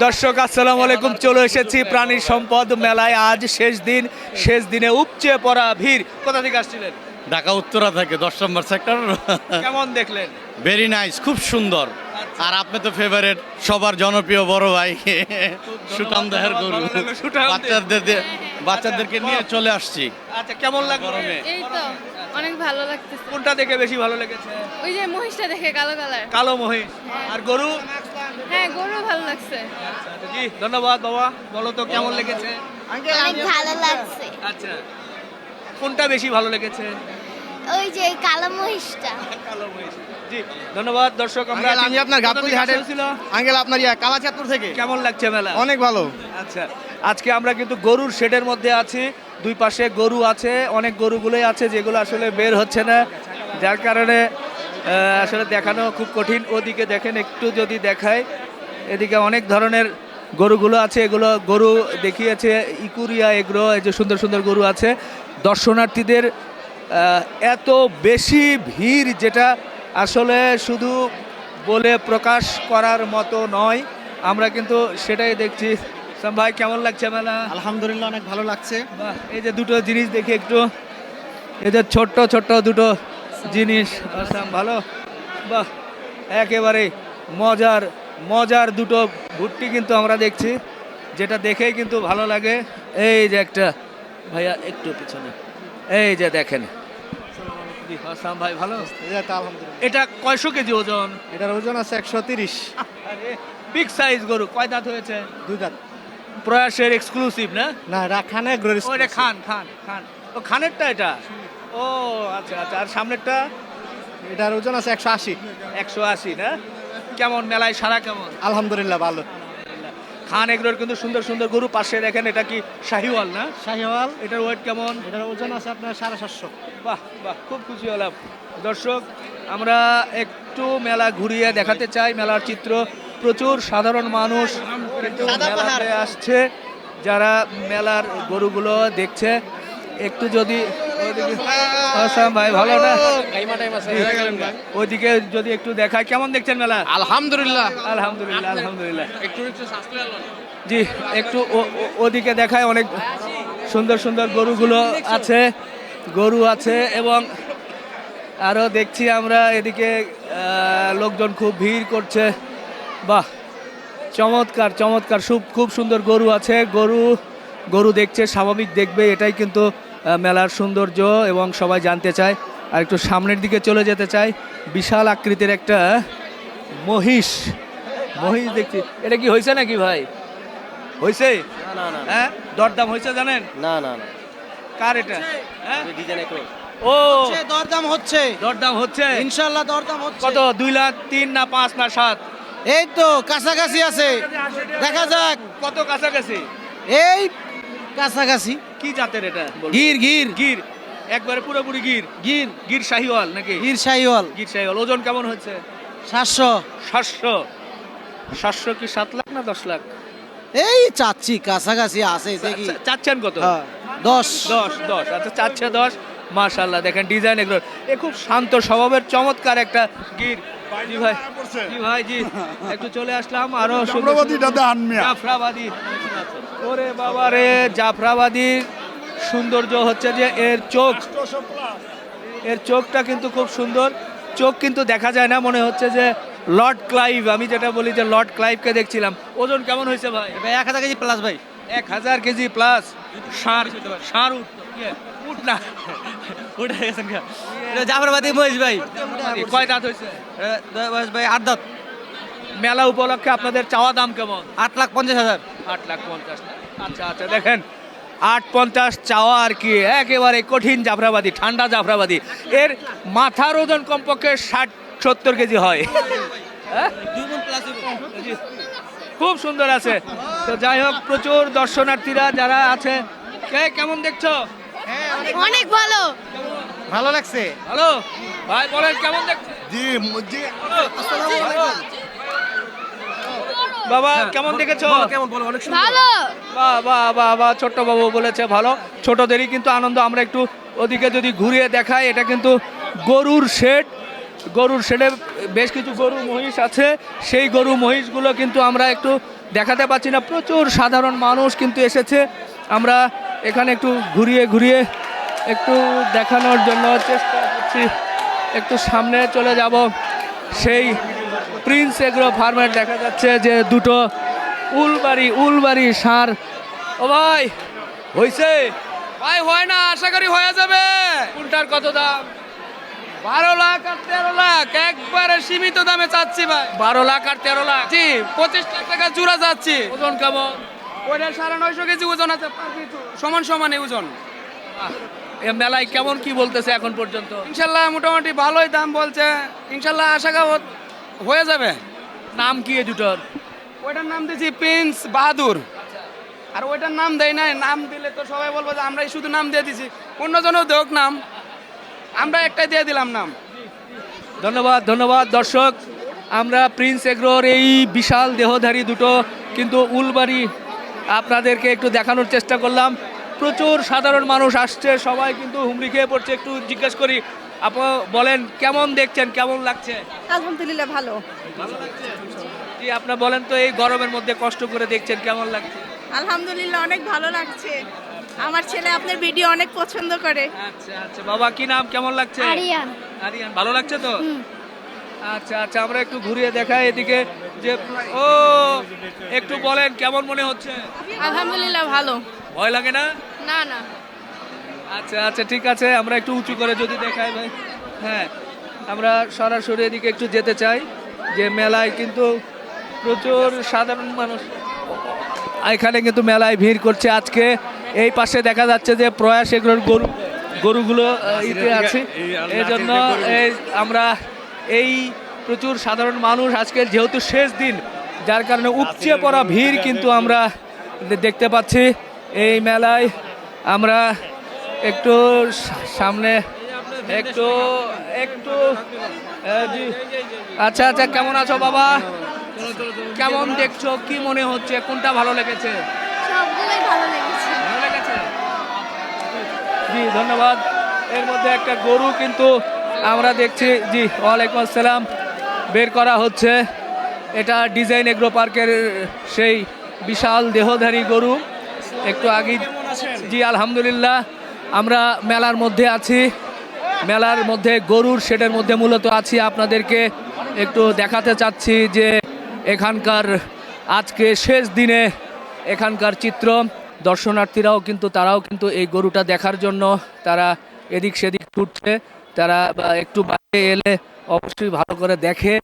দর্শক আসসালামু আলাইকুম চলে এসেছি প্রাণী সম্পদ মেলায়। আজ শেষ দিন শেষ দিনে উপচে পড়া ভিড়। কোথা থেকে আসছিলেন? ঢাকা উত্তরা থেকে দশ নম্বর সেক্টর কেমন দেখলেন? ভেরি নাইস খুব সুন্দর। আর আপনি তো ফেভারিট সবার জনপ্রিয় বড় ভাই। সুটাম দেহের গরু। বাচ্চাদের দিয়ে- বাচ্চাদেরকে নিয়ে চলে আসছি। আচ্ছা কেমন লাগল? এই তো। অনেক ভালো লাগতেছে। কোনটা দেখে বেশি ভালো লেগেছে? ওই যে মহিষটা দেখে কালো কালার। কালো মহিষ। আর গরু? হ্যাঁ গরু ভালো লাগছে। জি ধন্যবাদ বাবা। বলো তো কেমন লেগেছে? অনেক ভালো লাগছে। আচ্ছা। কোনটা বেশি ভালো লেগেছে? ওই যে কালো মহিষটা। কালো মহিষ। জি ধন্যবাদ দর্শক আমরা আমি আপনার গাবতলী থেকে হাটের আঙ্কেল আপনার ইয়া কালাচাঁদপুর থেকে। কেমন লাগছে মেলা? অনেক ভালো। আচ্ছা। আজকে আমরা কিন্তু গরুর শেডের মধ্যে আছি। দুই পাশে গরু আছে, অনেক গরুগুলোই আছে যেগুলো আসলে বের হচ্ছে না। যার কারণে আসলে দেখানো খুব কঠিন। ওদিকে দেখেন, একটু যদি দেখায় এদিকে অনেক ধরনের গরুগুলো আছে। এগুলো গরু দেখিয়েছে ইকুরিয়া এগ্রো, এই যে সুন্দর সুন্দর গরু আছে। দর্শনার্থীদের এত বেশি ভিড় যেটা আসলে শুধু বলে প্রকাশ করার মতো নয়। আমরা কিন্তু সেটাই দেখছি। সাম ভাই কেমন লাগছে মেলা? আলহামদুলিল্লাহ অনেক ভালো লাগছে। বাহ, এই যে দুটো জিনিস দেখি একটু। এই যে ছোট্ট ছোট্ট দুটো জিনিস। ভালো? বাহ একেবারে মজার মজার দুটো ভুট্টি কিন্তু আমরা দেখছি যেটা দেখেই কিন্তু ভালো লাগে। এই যে একটা ভাইয়া একটু পিছনে। এই যে দেখেন। ভাই ভালো? এটা কয়শো কেজি ওজন? এটার ওজন আছে একশো তিরিশ। বিগ সাইজ গরু কয় দাঁত হয়েছে? দুই দাঁত। প্রয়াসের এক্সক্লুসিভ না? না রাখানে গ্লোরিস ও এটা খান খান খান। ও খানেরটা এটা? ও আচ্ছা আচ্ছা আর সামনেরটা? এটার ওজন আছে একশো আশি। একশো আশি না? কেমন মেলায় সারা কেমন? আলহামদুলিল্লাহ ভালো। খান এগুলোর কিন্তু সুন্দর সুন্দর গরু পাশে দেখেন এটা কি শাহিওয়াল না? শাহিওয়াল। এটার ওয়েট কেমন? এটার ওজন আছে আপনার সাড়ে সাতশো। বাহ বাহ খুব খুশি হলাম। দর্শক আমরা একটু মেলা ঘুরিয়ে দেখাতে চাই মেলার চিত্র। প্রচুর সাধারণ মানুষ মেলাতে আসছে যারা মেলার গরুগুলো দেখছে। একটু যদি ভাই ভালো না? ওইদিকে যদি একটু দেখায় কেমন দেখছেন মেলা? আলহামদুলিল্লাহ। আলহামদুলিল্লাহ আলহামদুলিল্লাহ। জি একটু ওদিকে দেখায় অনেক সুন্দর সুন্দর গরুগুলো আছে গরু আছে এবং আরও দেখছি আমরা এদিকে লোকজন খুব ভিড় করছে। বাহ চমৎকার চমৎকার। খুব খুব সুন্দর গরু আছে। গরু গরু দেখছে স্বাভাবিক দেখবে। এটাই কিন্তু মেলার সৌন্দর্য এবং সবাই জানতে চায়। আর একটু সামনের দিকে চলে যেতে চায় বিশাল আকৃতির একটা মহিষ। মহিষ দেখছি। এটা কি হয়েছে নাকি ভাই? হয়েছে না না হ্যাঁ? দরদাম হয়েছে জানেন? না না না। কার এটা? হ্যাঁ? ও! দরদাম হচ্ছে। দরদাম হচ্ছে? ইনশাল্লাহ দরদাম হচ্ছে। কত? দুই লাখ তিন না পাঁচ না সাত? এই তো কাছাকাছি আছে। দেখা যাক। কত কাছাকাছি? এই কাছাকাছি। কি জাতের এটা? গির গির। গির। একবারে পুরোপুরি গির। গির। গির শাহিওয়াল নাকি? গির শাহিওয়াল। গির শাহিওয়াল। ওজন কেমন হচ্ছে সাতশো। সাতশো। সাতশো কি সাত লাখ না দশ লাখ? এই চাচ্ছি কাছাকাছি আছে দেখি। চাচ্ছেন কত? হ্যাঁ, দশ। দশ দশ। আচ্ছা চাচ্ছে দশ। মাশাল্লাহ দেখেন ডিজাইন এগুলো। এ খুব শান্ত স্বভাবের চমৎকার একটা গির। জি ভাই জি ভাই জি। একটু চলে আসলাম আরও জাফরাবাদী। ওরে বাবা রে জাফরাবাদী সৌন্দর্য হচ্ছে যে এর চোখ। এর চোখটা কিন্তু খুব সুন্দর। চোখ কিন্তু দেখা যায় না মনে হচ্ছে যে লর্ড ক্লাইভ। আমি যেটা বলি যে লর্ড ক্লাইভকে দেখছিলাম। ওজন কেমন হয়েছে ভাই? ভাই এক হাজার কেজি প্লাস ভাই। এক হাজার কেজি প্লাস সার সার ইয়ে, উঠ না। উঠে গেছেন এটা জাফরাবাদী মহিষ ভাই। কয় দাঁত হয়েছে? ভাই আট দাঁত। মেলা উপলক্ষে আপনাদের চাওয়া দাম কেমন? আট লাখ পঞ্চাশ হাজার। আট লাখ পঞ্চাশ। আচ্ছা আচ্ছা দেখেন। আট পঞ্চাশ চাওয়া আর কি একেবারে কঠিন জাফরাবাদী ঠান্ডা জাফরাবাদী। এর মাথার ওজন কমপক্ষে ষাট সত্তর কেজি হয়। হ্যাঁ? খুব সুন্দর আছে। তো যাই হোক প্রচুর দর্শনার্থীরা যারা আছে কে কেমন দেখছ? অনেক ভালো। ভালো লাগছে? হ্যালো ভাই বলেন কেমন দেখছ জি জি। বাবা কেমন দেখেছ? কেমন বলো অনেক ভালো। বাহ বাহ বাহ বাহ ছোট্ট বাবু বলেছে ভালো। ছোটদেরই কিন্তু আনন্দ আমরা একটু ওদিকে যদি ঘুরিয়ে দেখাই এটা কিন্তু গরুর শেড। গরুর শেডে বেশ কিছু গরু মহিষ আছে। সেই গরু মহিষগুলো কিন্তু আমরা একটু দেখাতে পাচ্ছি না। প্রচুর সাধারণ মানুষ কিন্তু এসেছে। আমরা এখানে একটু ঘুরিয়ে ঘুরিয়ে একটু দেখানোর জন্য চেষ্টা করছি। একটু সামনে চলে যাব। সেই প্রিন্স এগ্রো ফার্মের দেখা যাচ্ছে যে দুটো উলবাড়ি উলবাড়ি সার। ও ভাই হয়েছে ভাই হয় না আশা করি হয়ে যাবে। কোনটার কত দাম? বারো লাখ আর তেরো লাখ। একবারে সীমিত দামে চাচ্ছি ভাই। বারো লাখ আর তেরো লাখ? জি পঁচিশ লাখ টাকা জুড়া যাচ্ছি ওজন কেমন? ওইটা সাড়ে নয়শো কেজি ওজন আছে সমান সমানে ওজন। মেলায় কেমন কি বলতেছে এখন পর্যন্ত? ইনশাল্লাহ মোটামুটি ভালোই দাম বলছে। ইনশাল্লাহ আশা করা হয়ে যাবে। নাম কি এই দুটোর? ওইটার নাম দিয়েছি প্রিন্স বাহাদুর। আর ওইটার নাম দেয় নাই। নাম দিলে তো সবাই বলব যে আমরাই শুধু নাম দিয়ে দিছি। অন্যজনও দেখ নাম। আমরা একটাই দিয়ে দিলাম নাম। ধন্যবাদ ধন্যবাদ দর্শক। আমরা প্রিন্স এগ্রোর এই বিশাল দেহধারী দুটো কিন্তু উলবাড়ি আপনাদেরকে একটু দেখানোর চেষ্টা করলাম। প্রচুর সাধারণ মানুষ আসছে সবাই কিন্তু হুমড়ি খেয়ে পড়ছে। একটু জিজ্ঞেস করি আপ বলেন কেমন দেখছেন কেমন লাগছে? আলহামদুলিল্লাহ ভালো। জি আপনার বলেন তো এই গরমের মধ্যে কষ্ট করে দেখছেন কেমন লাগছে? আলহামদুলিল্লাহ অনেক ভালো লাগছে। আমার ছেলে আপনার ভিডিও অনেক পছন্দ করে। আচ্ছা আচ্ছা। বাবা কি নাম? কেমন লাগছে? আরিয়ান। আরিয়ান ভালো লাগছে তো? আচ্ছা আচ্ছা আমরা একটু ঘুরিয়ে দেখাই এদিকে যে ও একটু বলেন কেমন মনে হচ্ছে? আলহামদুলিল্লাহ ভালো। ভয় লাগে না? না না। আচ্ছা আচ্ছা ঠিক আছে আমরা একটু উঁচু করে যদি দেখাই ভাই। হ্যাঁ আমরা সরাসরি এদিকে একটু যেতে চাই যে মেলায় কিন্তু প্রচুর সাধারণ মানুষ এখানে কিন্তু মেলায় ভিড় করছে। আজকে এই পাশে দেখা যাচ্ছে যে প্রয়াস এগুলোর গরু গরুগুলো ইতে আছে। এই জন্য এই আমরা এই প্রচুর সাধারণ মানুষ আজকের যেহেতু শেষ দিন যার কারণে উপচে পড়া ভিড় কিন্তু আমরা দেখতে পাচ্ছি এই মেলায়। আমরা একটু সামনে একটু একটু জি। আচ্ছা আচ্ছা কেমন আছো বাবা? কেমন দেখছ? কি মনে হচ্ছে? কোনটা ভালো লেগেছে? জি ধন্যবাদ। এর মধ্যে একটা গরু কিন্তু আমরা দেখছি, জি, ওয়ালাইকুম আসসালাম। বের করা হচ্ছে। এটা ডিজাইন এগ্রো পার্কের সেই বিশাল দেহধারী গরু। একটু আগে জি, আলহামদুলিল্লাহ। আমরা মেলার মধ্যে আছি। মেলার মধ্যে গরুর শেডের মধ্যে মূলত আছি। আপনাদেরকে একটু দেখাতে চাচ্ছি যে এখানকার আজকে শেষ দিনে এখানকার চিত্র। দর্শনার্থীরাও কিন্তু, তারাও কিন্তু এই গরুটা দেখার জন্য তারা এদিক সেদিক ছুটছে তারা একটু বাইরে এলে অবশ্যই ভালো করে দেখে,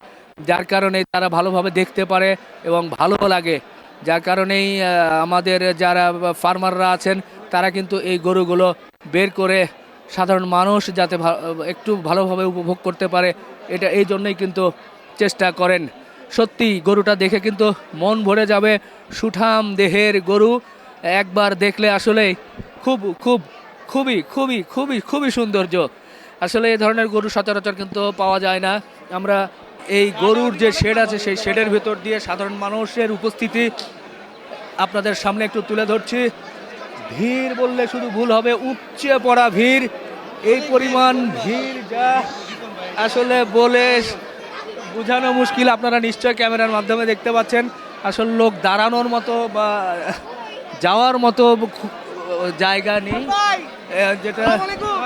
যার কারণে তারা ভালোভাবে দেখতে পারে এবং ভালো লাগে। যার কারণেই আমাদের যারা ফার্মাররা আছেন, তারা কিন্তু এই গরুগুলো বের করে সাধারণ মানুষ যাতে একটু ভালোভাবে উপভোগ করতে পারে, এটা এই জন্যই কিন্তু চেষ্টা করেন। সত্যি, গরুটা দেখে কিন্তু মন ভরে যাবে। সুঠাম দেহের গরু একবার দেখলে আসলে খুব খুব, খুবই খুবই খুবই খুবই সৌন্দর্য। আসলে এই ধরনের গরু সচরাচর কিন্তু পাওয়া যায় না। আমরা এই গরুর যে শেড আছে, সেই শেডের ভেতর দিয়ে সাধারণ মানুষের উপস্থিতি আপনাদের সামনে একটু তুলে ধরছি। ভিড় বললে শুধু ভুল হবে, উপচে পড়া ভিড়। এই পরিমাণ ভিড় যা আসলে বলে বোঝানো মুশকিল। আপনারা নিশ্চয় ক্যামেরার মাধ্যমে দেখতে পাচ্ছেন। আসলে লোক দাঁড়ানোর মতো বা যাওয়ার মতো জায়গা নেই। যেটা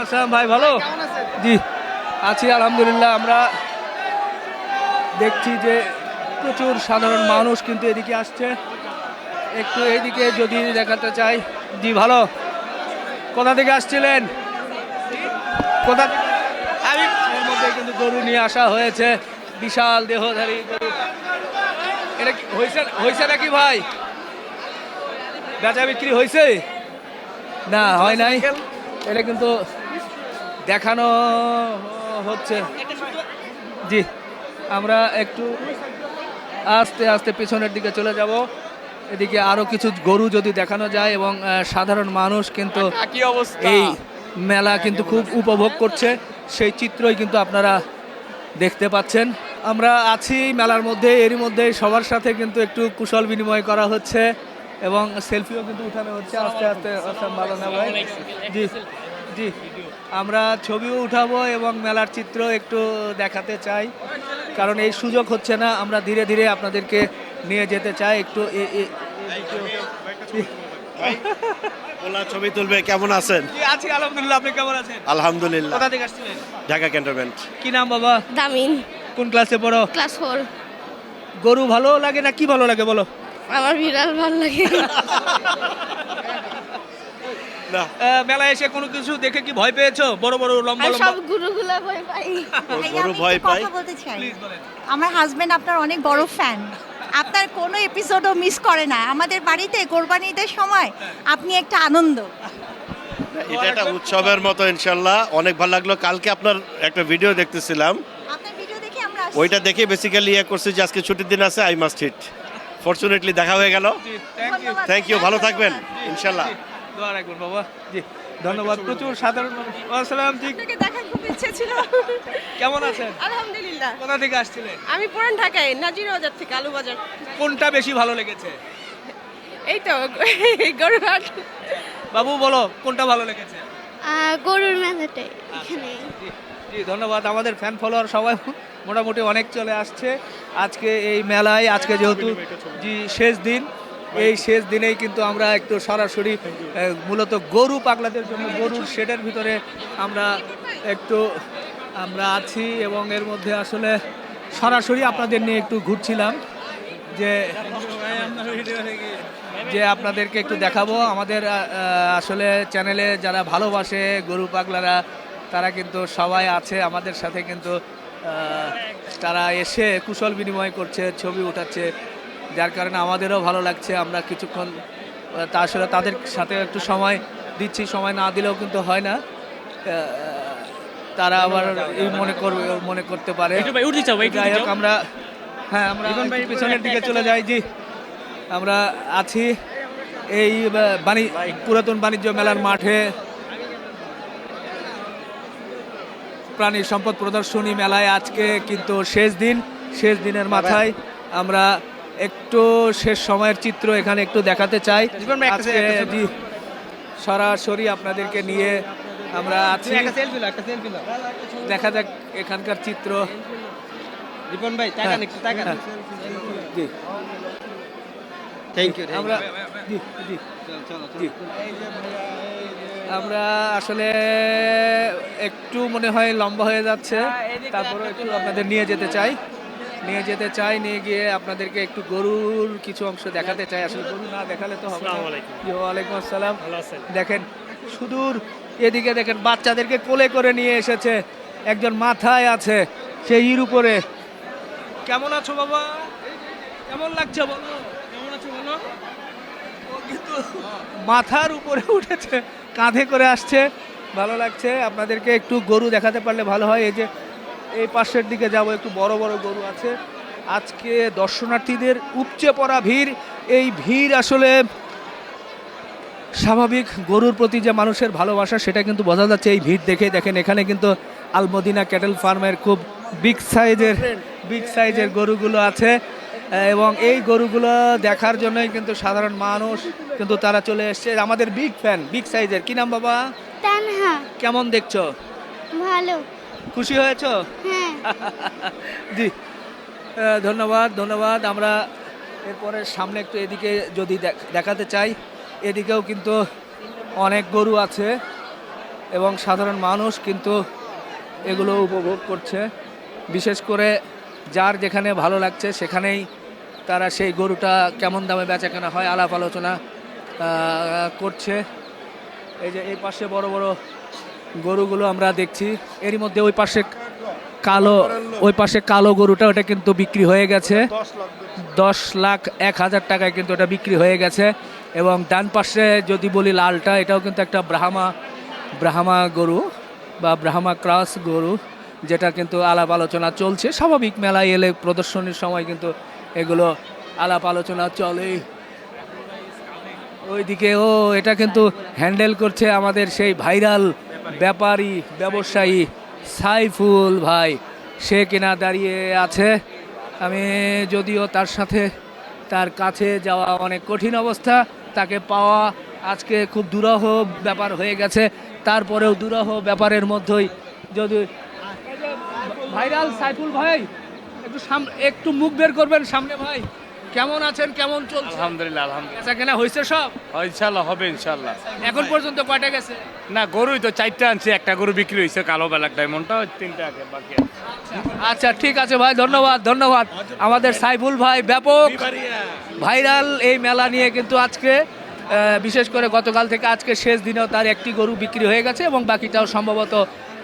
আসসালাম ভাই ভালো? জি আছি আলহামদুলিল্লাহ। আমরা দেখছি যে প্রচুর সাধারণ মানুষ কিন্তু এদিকে আসছে। একটু এইদিকে যদি দেখাতে চাই। জি ভালো। কোথা থেকে আসছিলেন? কোথা থেকে আমি এর মধ্যে কিন্তু গরু নিয়ে আসা হয়েছে। বিশাল দেহধারী গরু। এটা কি হয়েছে হয়েছে নাকি ভাই? বেচা বিক্রি হয়েছে না হয় নাই। এটা কিন্তু দেখানো হচ্ছে। জি আমরা একটু আস্তে আস্তে পেছনের দিকে চলে যাব। এদিকে আরও কিছু গরু যদি দেখানো যায় এবং সাধারণ মানুষ কিন্তু এই মেলা কিন্তু খুব উপভোগ করছে। সেই চিত্রই কিন্তু আপনারা দেখতে পাচ্ছেন। আমরা আছি মেলার মধ্যে এরই মধ্যে সবার সাথে কিন্তু একটু কুশল বিনিময় করা হচ্ছে। এবং সেলফিও কিন্তু উঠানো হচ্ছে। আস্তে আস্তে আসাম ভালো না ভাই? জি জি। আমরা ছবিও উঠাবো এবং মেলার চিত্র একটু দেখাতে চাই। কারণ এই সুযোগ হচ্ছে না আমরা ধীরে ধীরে আপনাদেরকে নিয়ে যেতে চাই। একটু এ- এ- ওলা ছবি তুলবে কেমন আছেন? আছি আলহামদুলিল্লাহ আপনি কেমন আছেন? আলহামদুলিল্লাহ। কোথা থেকে আসছিলেন? ঢাকা ক্যান্টনমেন্ট। কি নাম বাবা? দামিন। কোন ক্লাসে পড়ো? ক্লাস ফোর গরু ভালো লাগে না কি ভালো লাগে বলো? আমার বিড়াল ভালো লাগে মেলায় এসে কোনো কিছু দেখে কি ভয় পেয়েছ? বড় বড় লম্বা লম্বা? সব গুরুগুলা ভয় পাই। গরু ভয় পায় কথা বলতে চাই। প্লিজ বলেন। আমার হাজবেন্ড আপনার অনেক বড় ফ্যান আপনার কোনো এপিসোডও মিস করে না। আমাদের বাড়িতে কোরবানি ঈদের সময় আপনি একটা আনন্দ। এটা একটা উৎসবের মতো ইনশাল্লাহ। অনেক ভালো লাগল। কালকে আপনার একটা ভিডিও দেখতেছিলাম। আপনার ভিডিও দেখে আমরা ওইটা দেখে বেসিক্যালি ইয়ে করছি যে আজকে ছুটির দিন আছে আই মাস্ট হিট ফরচুনেটলি দেখা হয়ে গেল। থ্যাংক ইউ ধন্যবাদ। থ্যাংক ইউ ভালো থাকবেন ইনশাল্লাহ। দোয়া রাখবেন বাবা। জি ধন্যবাদ। প্রচুর সাধারণ আসসালাম জি খুব ইচ্ছে ছিল। কেমন আছেন? আলহামদুলিল্লাহ। কোথা থেকে আসছিলেন? আমি পুরান ঢাকায় নাজির বাজার থেকে আলু বাজার কোনটা বেশি ভালো লেগেছে? এই তো গরুহাট। বাবু বলো কোনটা ভালো লেগেছে? গরুর মেলাতে এখানে জি জি ধন্যবাদ। আমাদের ফ্যান ফলোয়ার সবাই মোটামুটি অনেক চলে আসছে। আজকে এই মেলায় আজকে যেহেতু জি শেষ দিন এই শেষ দিনেই কিন্তু আমরা একটু সরাসরি মূলত গরু পাগলাদের জন্য গরুর শেডের ভিতরে আমরা একটু আমরা আছি এবং এর মধ্যে আসলে সরাসরি আপনাদের নিয়ে একটু ঘুরছিলাম যে যে আপনাদেরকে একটু দেখাবো। আমাদের আসলে চ্যানেলে যারা ভালোবাসে গরু পাগলারা তারা কিন্তু সবাই আছে আমাদের সাথে কিন্তু তারা এসে কুশল বিনিময় করছে ছবি উঠাচ্ছে যার কারণে আমাদেরও ভালো লাগছে। আমরা কিছুক্ষণ তা আসলে তাদের সাথে একটু সময় দিচ্ছি সময় না দিলেও কিন্তু হয় না। তারা আবার এই মনে করবে মনে করতে পারে। যাই হোক আমরা হ্যাঁ আমরা পিছনের দিকে চলে যাই জি। আমরা আছি এই বাণী পুরাতন বাণিজ্য মেলার মাঠে। প্রাণী সম্পদ প্রদর্শনী মেলায় আজকে কিন্তু শেষ দিন শেষ দিনের মাথায় আমরা একটু শেষ সময়ের চিত্র এখানে একটু দেখাতে চাই। সরাসরি আপনাদেরকে নিয়ে আমরা আছি। দেখা যাক এখানকার চিত্র। রিপন ভাই তাকান একটু তাকান। হ্যাঁ। জি। থ্যাংক ইউ আমরা জি জি। জি। আমরা আসলে একটু মনে হয় লম্বা হয়ে যাচ্ছে। তারপরে একটু আপনাদের নিয়ে যেতে চাই। নিয়ে যেতে চাই নিয়ে গিয়ে আপনাদেরকে একটু গরুর কিছু অংশ দেখাতে চাই। আসলে গরু না দেখালে তো হবে না। জি, ওয়ালাইকুম আসসালাম। দেখেন সুদূর এদিকে দেখেন বাচ্চাদেরকে কোলে করে নিয়ে এসেছে। একজন মাথায় আছে সেই ইর উপরে। কেমন আছো বাবা? কেমন লাগছে বলো? কেমন আছো বলো? কিন্তু মাথার উপরে উঠেছে। কাঁধে করে আসছে। ভালো লাগছে। আপনাদেরকে একটু গরু দেখাতে পারলে ভালো হয়। এই যে এই পাশের দিকে যাব একটু বড় বড় গরু আছে। আজকে দর্শনার্থীদের উপচে পড়া ভিড়। এই ভিড় আসলে স্বাভাবিক। গরুর প্রতি যে মানুষের ভালোবাসা সেটা কিন্তু বোঝা যাচ্ছে এই ভিড় দেখে। দেখেন এখানে কিন্তু আলমদিনা ক্যাটেল ফার্মের খুব বিগ সাইজের বিগ সাইজের গরুগুলো আছে। এবং এই গরুগুলো দেখার জন্যই কিন্তু সাধারণ মানুষ কিন্তু তারা চলে এসছে। আমাদের বিগ ফ্যান বিগ সাইজের কি নাম বাবা? তানহা। কেমন দেখছ? ভালো। খুশি হয়েছো? হ্যাঁ। জি। ধন্যবাদ ধন্যবাদ। আমরা এরপরে সামনে একটু এদিকে যদি দেখাতে চাই এদিকেও কিন্তু অনেক গরু আছে এবং সাধারণ মানুষ কিন্তু এগুলো উপভোগ করছে। বিশেষ করে যার যেখানে ভালো লাগছে সেখানেই তারা সেই গরুটা কেমন দামে বেচাকেনা হয় আলাপ আলোচনা করছে। এই যে এই পাশে বড় বড় গরুগুলো আমরা দেখছি। এরই মধ্যে ওই পাশে কালো, ওই পাশে কালো গরুটা ওটা কিন্তু বিক্রি হয়ে গেছে। দশ লাখ এক হাজার টাকায় কিন্তু ওটা বিক্রি হয়ে গেছে। এবং ডান পাশে যদি বলি লালটা, এটাও কিন্তু একটা ব্রাহ্মা ব্রাহ্মা গরু বা ব্রাহ্মা ক্রাস গরু, যেটা কিন্তু আলাপ আলোচনা চলছে। স্বাভাবিক মেলায় এলে প্রদর্শনীর সময় কিন্তু এগুলো আলাপ আলোচনা চলে। ওইদিকে, ও, এটা কিন্তু হ্যান্ডেল করছে আমাদের সেই ভাইরাল ব্যাপারী ব্যবসায়ী সাইফুল ভাই। সে কিনা দাঁড়িয়ে আছে। আমি যদিও তার সাথে তার কাছে যাওয়া অনেক কঠিন অবস্থা। তাকে পাওয়া আজকে খুব দুরহ ব্যাপার হয়ে গেছে। তারপরেও দুরহ ব্যাপারের মধ্যেই যদি ভাইরাল সাইফুল ভাই! একটু একটু মুখ বের করবেন সামনে ভাই। কেমন আছেন? কেমন চলছে? আলহামদুলিল্লাহ আলহামদুলিল্লাহ। বেচা কেনা হয়েছে সব? ইনশাল্লাহ হবে ইনশাল্লাহ এখন পর্যন্ত কয়টা গেছে? না গরুই তো চারটা আনছি একটা গরু বিক্রি হয়েছে কালো বেলার ডায়মন্ডটা তিনটা বাকি আছে। আচ্ছা ঠিক আছে ভাই ধন্যবাদ ধন্যবাদ। আমাদের সাইফুল ভাই ব্যাপক ভাইরাল এই মেলা নিয়ে কিন্তু আজকে বিশেষ করে গতকাল থেকে আজকে শেষ দিনেও তার একটি গরু বিক্রি হয়ে গেছে এবং বাকিটাও সম্ভবত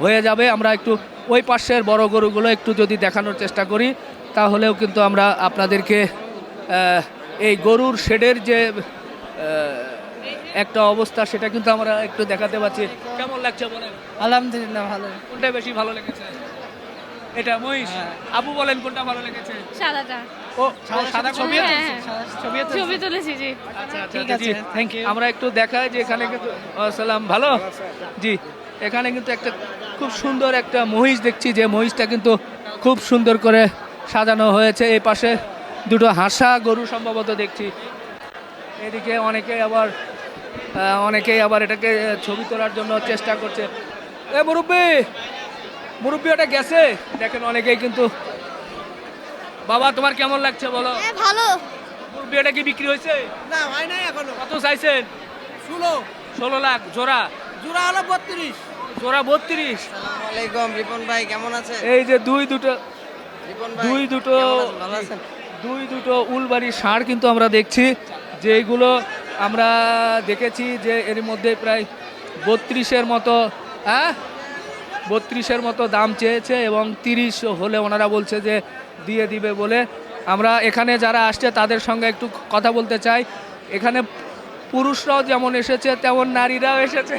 হয়ে যাবে। আমরা একটু ওই পাশের বড় গরুগুলো একটু যদি দেখানোর চেষ্টা করি তাহলেও কিন্তু আমরা আপনাদেরকে এই গরুর শেডের যে একটা অবস্থা সেটা কিন্তু আমরা একটু দেখাতে পাচ্ছি। কেমন লাগছে বলেন? আলহামদুলিল্লাহ ভালো। কোনটা বেশি ভালো লেগেছে? এটা মহিষ? আবু বলেন কোনটা ভালো লেগেছে? সাদাটা। ও সাদা ছবি হ্যাঁ, হ্যাঁ। ছবি তুলেছি। জি। আচ্ছা আচ্ছা জি থ্যাংক ইউ আমরা একটু দেখাই যে এখানে কিন্তু আসসালাম ভালো? জি এখানে কিন্তু একটা খুব সুন্দর একটা মহিষ দেখছি যে মহিষটা কিন্তু খুব সুন্দর করে সাজানো হয়েছে। এই পাশে দুটো হাসা গরু সম্ভবত দেখছি। এদিকে অনেকে আবার অনেকেই আবার এটাকে ছবি তোলার জন্য চেষ্টা করছে। এ মুরব্বী মুরব্বী ওটা গেছে? দেখেন অনেকেই কিন্তু। বাবা তোমার কেমন লাগছে বলো? হ্যাঁ ভালো। মুরব্বী এটা কি বিক্রি হয়েছে? না হয় নাই এখনও। কত চাইছেন? শুনো ষোলো লাখ জোড়া? জোড়া হলো বত্রিশ। জোড়া বত্রিশ। আলাইকুম রিপন ভাই কেমন আছেন? এই যে দুই দুটো দুই দুটো দুই দুটো উলবাড়ি ষাঁড় কিন্তু আমরা দেখছি যেগুলো আমরা দেখেছি যে এর মধ্যে প্রায় বত্রিশের মতো হ্যাঁ? বত্রিশের মতো দাম চেয়েছে এবং তিরিশ হলে ওনারা বলছে যে দিয়ে দিবে বলে। আমরা এখানে যারা আসছে তাদের সঙ্গে একটু কথা বলতে চাই। এখানে পুরুষরাও যেমন এসেছে তেমন নারীরাও এসেছে।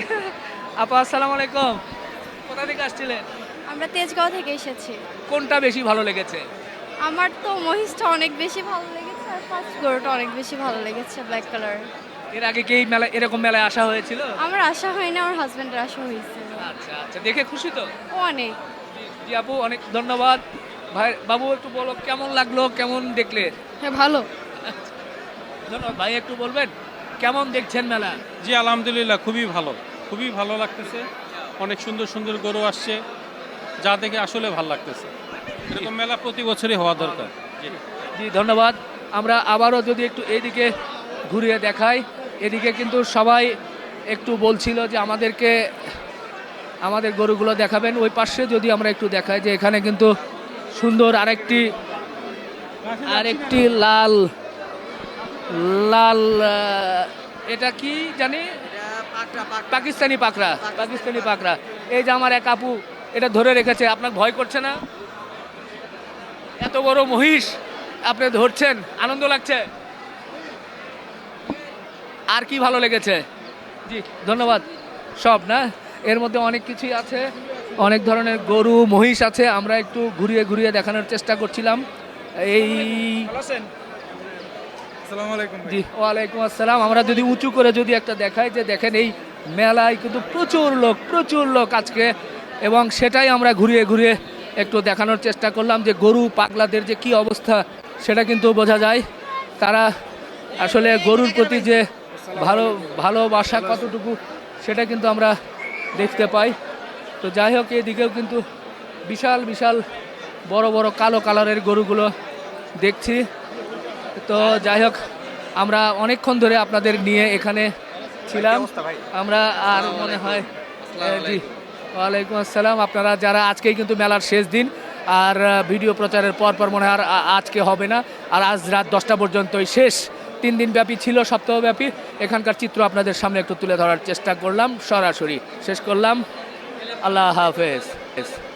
আপা আসসালামু আলাইকুম। কোথা থেকে আসছিলেন? আমরা তেজগাঁও থেকে এসেছি। কোনটা বেশি ভালো লেগেছে? আমার তো মহিষটা অনেক বেশি ভালো লেগেছে আর ফার্স্ট গরুটা অনেক বেশি ভালো লেগেছে ব্ল্যাক কালারের আগে কি এই মেলা এরকম মেলায় আসা হয়েছিল? আমার আশা হয় না আমার হাজব্যান্ডের আশা হয়েছে। আচ্ছা আচ্ছা দেখে খুশি তো? অনেক। জি আপু অনেক ধন্যবাদ। ভাই বাবু একটু বলো কেমন লাগল কেমন দেখলে? হ্যাঁ ভালো। ধন্যবাদ। ভাই একটু বলবেন কেমন দেখছেন মেলা? জি আলহামদুলিল্লাহ খুবই ভালো। খুবই ভালো লাগতেছে। অনেক সুন্দর সুন্দর গরু আসছে। যা দেখে আসলে ভালো লাগতেছে। এরকম মেলা প্রতি বছরই হওয়া দরকার। জি। ধন্যবাদ। আমরা আবারও যদি একটু এইদিকে ঘুরিয়ে দেখাই, এদিকে কিন্তু সবাই একটু বলছিল যে আমাদেরকে, আমাদের গরুগুলো দেখাবেন। ওই পাশে যদি আমরা একটু দেখাই যে এখানে কিন্তু সুন্দর আরেকটি আরেকটি লাল লাল এটা কি জানি? পাকিস্তানি পাকড়া পাকিস্তানি পাকড়া। এই যে আমার এক আপু এটা ধরে রেখেছে আপনার ভয় করছে না? এত বড় মহিষ আপনি ধরছেন আনন্দ লাগছে? আর কি ভালো লেগেছে? জি ধন্যবাদ। সব না? এর মধ্যে অনেক কিছুই আছে অনেক ধরনের গরু মহিষ আছে আমরা একটু ঘুরিয়ে ঘুরিয়ে দেখানোর চেষ্টা করছিলাম। এই জি, ওয়ালাইকুম আসসালাম। আমরা যদি উঁচু করে যদি একটা দেখাই যে দেখেন এই মেলায় কিন্তু প্রচুর লোক প্রচুর লোক আজকে। এবং সেটাই আমরা ঘুরিয়ে ঘুরিয়ে একটু দেখানোর চেষ্টা করলাম যে গরু, পাগলাদের যে কি অবস্থা, সেটা কিন্তু বোঝা যায়। তারা আসলে গরুর প্রতি যে ভালো, ভালোবাসা কতটুকু, সেটা কিন্তু আমরা দেখতে পাই। তো যাই হোক, এদিকেও কিন্তু বিশাল বিশাল বড় বড় কালো কালারের গরুগুলো দেখছি। তো যাই হোক আমরা অনেকক্ষণ ধরে আপনাদের নিয়ে এখানে ছিলাম। আমরা আর মনে হয় জি ওয়ালাইকুম আসসালাম। আপনারা যারা আজকেই কিন্তু মেলার শেষ দিন আর ভিডিও প্রচারের পর পর মনে হয় আর আজকে হবে না। আর আজ রাত দশটা পর্যন্তই শেষ। তিন দিন ব্যাপী ছিল সপ্তাহব্যাপী। এখানকার চিত্র আপনাদের সামনে একটু তুলে ধরার চেষ্টা করলাম সরাসরি শেষ করলাম। আল্লাহ হাফেজ।